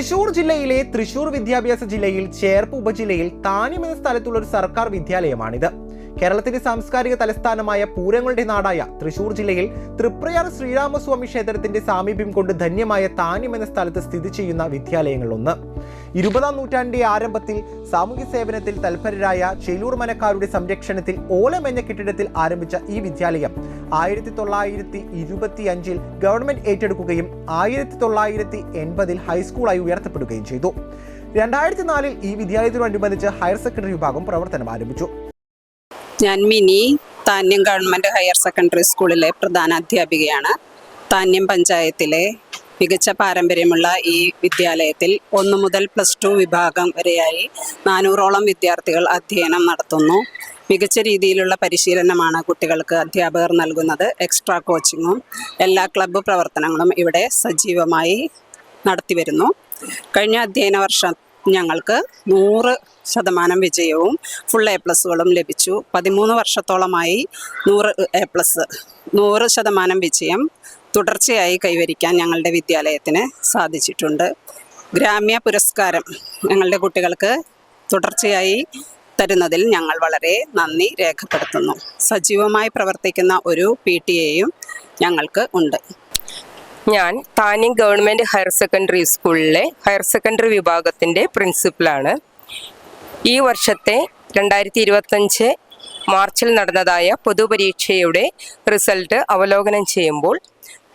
തൃശൂർ ജില്ലയിലെ തൃശൂർ വിദ്യാഭ്യാസ ജില്ലയിൽ ചേർപ്പ് ഉപജില്ലയിൽ താന്യം എന്ന സ്ഥലത്തുള്ള ഒരു സർക്കാർ വിദ്യാലയമാണിത്. കേരളത്തിന്റെ സാംസ്കാരിക തലസ്ഥാനമായ പൂരങ്ങളുടെ നാടായ തൃശൂർ ജില്ലയിൽ തൃപ്രയാർ ശ്രീരാമസ്വാമി ക്ഷേത്രത്തിന്റെ സാമീപ്യം കൊണ്ട് ധന്യമായ താന്യം എന്ന സ്ഥലത്ത് സ്ഥിതി ചെയ്യുന്ന വിദ്യാലയങ്ങളൊന്ന് ഇരുപതാം നൂറ്റാണ്ടിന്റെ ആരംഭത്തിൽ സാമൂഹ്യ സേവനത്തിൽ തൽപരരായ ചെലൂർ മനക്കാരുടെ സംരക്ഷണത്തിൽ ഓലമെന്ന കെട്ടിടത്തിൽ ആരംഭിച്ച ഈ വിദ്യാലയം ആയിരത്തി തൊള്ളായിരത്തി ഇരുപത്തി അഞ്ചിൽ ഗവൺമെന്റ് ഏറ്റെടുക്കുകയും ആയിരത്തി തൊള്ളായിരത്തി എൺപതിൽ ഹൈസ്കൂളായി ഉയർത്തപ്പെടുകയും ചെയ്തു. രണ്ടായിരത്തി നാലിൽ ഈ വിദ്യാലയത്തിനോടനുബന്ധിച്ച് ഹയർ സെക്കൻഡറി വിഭാഗം പ്രവർത്തനം ആരംഭിച്ചു. ഞാൻ മിനി താന്യം ഗവൺമെന്റ് ഹയർ സെക്കൻഡറി സ്കൂളിലെ പ്രധാന അധ്യാപികയാണ് താന്യം പഞ്ചായത്തിലെ മികച്ച പാരമ്പര്യമുള്ള ഈ വിദ്യാലയത്തിൽ ഒന്നു മുതൽ പ്ലസ് ടു വിഭാഗം വരെയായി നാനൂറോളം വിദ്യാർത്ഥികൾ അധ്യയനം നടത്തുന്നു. മികച്ച രീതിയിലുള്ള പരിശീലനമാണ് കുട്ടികൾക്ക് അധ്യാപകർ നൽകുന്നത്. എക്സ്ട്രാ കോച്ചിങ്ങും എല്ലാ ക്ലബ്ബ് പ്രവർത്തനങ്ങളും ഇവിടെ സജീവമായി നടത്തിവരുന്നു കഴിഞ്ഞ അധ്യയന വർഷം ഞങ്ങൾക്ക് നൂറ് ശതമാനം വിജയവും ഫുൾ എ പ്ലസുകളും ലഭിച്ചു. പതിമൂന്ന് വർഷത്തോളമായി നൂറ് എ പ്ലസ് നൂറ് ശതമാനം വിജയം തുടർച്ചയായി കൈവരിക്കാൻ ഞങ്ങളുടെ വിദ്യാലയത്തിന് സാധിച്ചിട്ടുണ്ട്. ഗ്രാമ്യ പുരസ്കാരം ഞങ്ങളുടെ കുട്ടികൾക്ക് തുടർച്ചയായി തരുന്നതിൽ ഞങ്ങൾ വളരെ നന്ദി രേഖപ്പെടുത്തുന്നു. സജീവമായി പ്രവർത്തിക്കുന്ന ഒരു പി ടി എയും ഞങ്ങൾക്ക് ഉണ്ട്. ഞാൻ താനി ഗവൺമെന്റ് ഹയർ സെക്കൻഡറി സ്കൂളിലെ ഹയർ സെക്കൻഡറി വിഭാഗത്തിന്റെ പ്രിൻസിപ്പലാണ് ഈ വർഷത്തെ രണ്ടായിരത്തി ഇരുപത്തഞ്ച് മാർച്ചിൽ നടന്നതായ പൊതുപരീക്ഷയുടെ റിസൾട്ട് അവലോകനം ചെയ്യുമ്പോൾ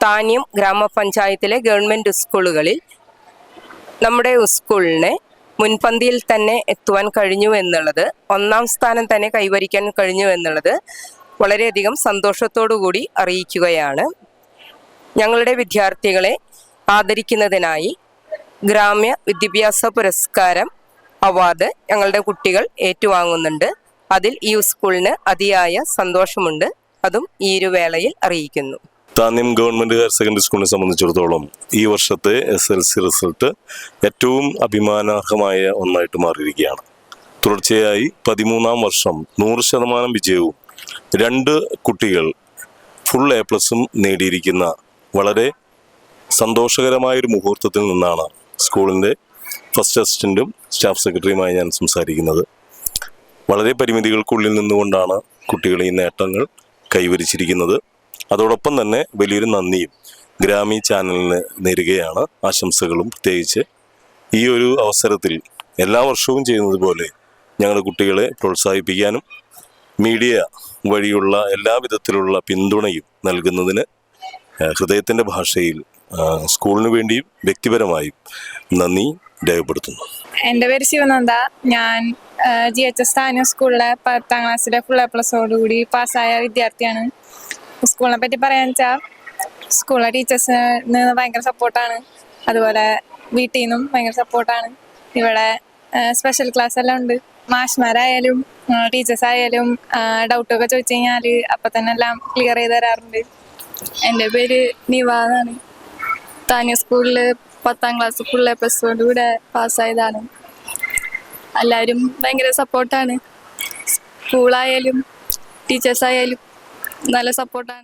താന്യം ഗ്രാമപഞ്ചായത്തിലെ ഗവൺമെന്റ് സ്കൂളുകളിൽ നമ്മുടെ സ്കൂളിന് മുൻപന്തിയിൽ തന്നെ എത്തുവാൻ കഴിഞ്ഞു എന്നുള്ളത് ഒന്നാം സ്ഥാനം തന്നെ കൈവരിക്കാൻ കഴിഞ്ഞു എന്നുള്ളത് വളരെയധികം കൂടി അറിയിക്കുകയാണ്. ഞങ്ങളുടെ വിദ്യാർത്ഥികളെ ആദരിക്കുന്നതിനായി ഗ്രാമ്യ വിദ്യാഭ്യാസ പുരസ്കാരം അവാർഡ് ഞങ്ങളുടെ കുട്ടികൾ ഏറ്റുവാങ്ങുന്നുണ്ട്. അതിൽ ഈ സ്കൂളിന് അതിയായ സന്തോഷമുണ്ട്. അതും ഈ ഒരു വേളയിൽ അറിയിക്കുന്നു. താന്യം ഗവൺമെന്റ് ഹയർ സെക്കൻഡറി സ്കൂളിനെ സംബന്ധിച്ചിടത്തോളം ഈ വർഷത്തെ എസ് എൽ സി റിസൾട്ട് ഏറ്റവും അഭിമാനാർഹമായ ഒന്നായിട്ട് മാറിയിരിക്കുകയാണ്. തുടർച്ചയായി പതിമൂന്നാം വർഷം നൂറ് ശതമാനം വിജയവും രണ്ട് കുട്ടികൾ ഫുൾ എ പ്ലസും നേടിയിരിക്കുന്ന വളരെ സന്തോഷകരമായ ഒരു മുഹൂർത്തത്തിൽ നിന്നാണ് സ്കൂളിന്റെ ഫസ്റ്റ് അസിസ്റ്റന്റും സ്റ്റാഫ് സെക്രട്ടറിയുമായി ഞാൻ സംസാരിക്കുന്നത്. വളരെ പരിമിതികൾക്കുള്ളിൽ നിന്നുകൊണ്ടാണ് കുട്ടികൾ ഈ നേട്ടങ്ങൾ കൈവരിച്ചിരിക്കുന്നത്. അതോടൊപ്പം തന്നെ വലിയൊരു നന്ദിയും ഗ്രാമീ ചാനലിന് നേരുകയാണ് ആശംസകളും പ്രത്യേകിച്ച് ഈ ഒരു അവസരത്തിൽ എല്ലാ വർഷവും ചെയ്യുന്നത് പോലെ ഞങ്ങളുടെ കുട്ടികളെ പ്രോത്സാഹിപ്പിക്കാനും മീഡിയ വഴിയുള്ള എല്ലാ വിധത്തിലുള്ള പിന്തുണയും നൽകുന്നതിന് ഹൃദയത്തിന്റെ ഭാഷയിൽ സ്കൂളിന് വേണ്ടിയും വ്യക്തിപരമായും നന്ദി രേഖപ്പെടുത്തുന്നു. എന്റെ പേര് ശിവനന്ദ. ഞാൻ ജി എച്ച് എസ് താനൂർ സ്കൂളിലെ പത്താം ക്ലാസ്സിലെ ഫുൾ എ പ്ലസോടുകൂടി പാസ്സായ വിദ്യാർത്ഥിയാണ്. സ്കൂളിനെ പറ്റി പറയാന്ന് വെച്ചാൽ സ്കൂളിലെ ടീച്ചേഴ്സിന് ഭയങ്കര സപ്പോർട്ടാണ്. അതുപോലെ വീട്ടിൽ നിന്നും ഭയങ്കര സപ്പോർട്ടാണ്. ഇവിടെ സ്പെഷ്യൽ ക്ലാസ് എല്ലാം ഉണ്ട്. മാഷ്മാരായാലും ടീച്ചേഴ്സ് ആയാലും ഡൗട്ടൊക്കെ ചോദിച്ചു കഴിഞ്ഞാൽ അപ്പൊ തന്നെ എല്ലാം ക്ലിയർ ചെയ്ത് തരാറുണ്ട്. എന്റെ പേര് നിവ എന്നാണ്. സ്കൂളിൽ സ്കൂളിൽ പത്താം ക്ലാസ് ഫുൾ എ പ്ലസോടുകൂടെ പാസ്സായതാണ് എല്ലാവരും ഭയങ്കര സപ്പോർട്ടാണ് സ്കൂളായാലും ടീച്ചേഴ്സായാലും. നല്ല സപ്പോർട്ടാണ്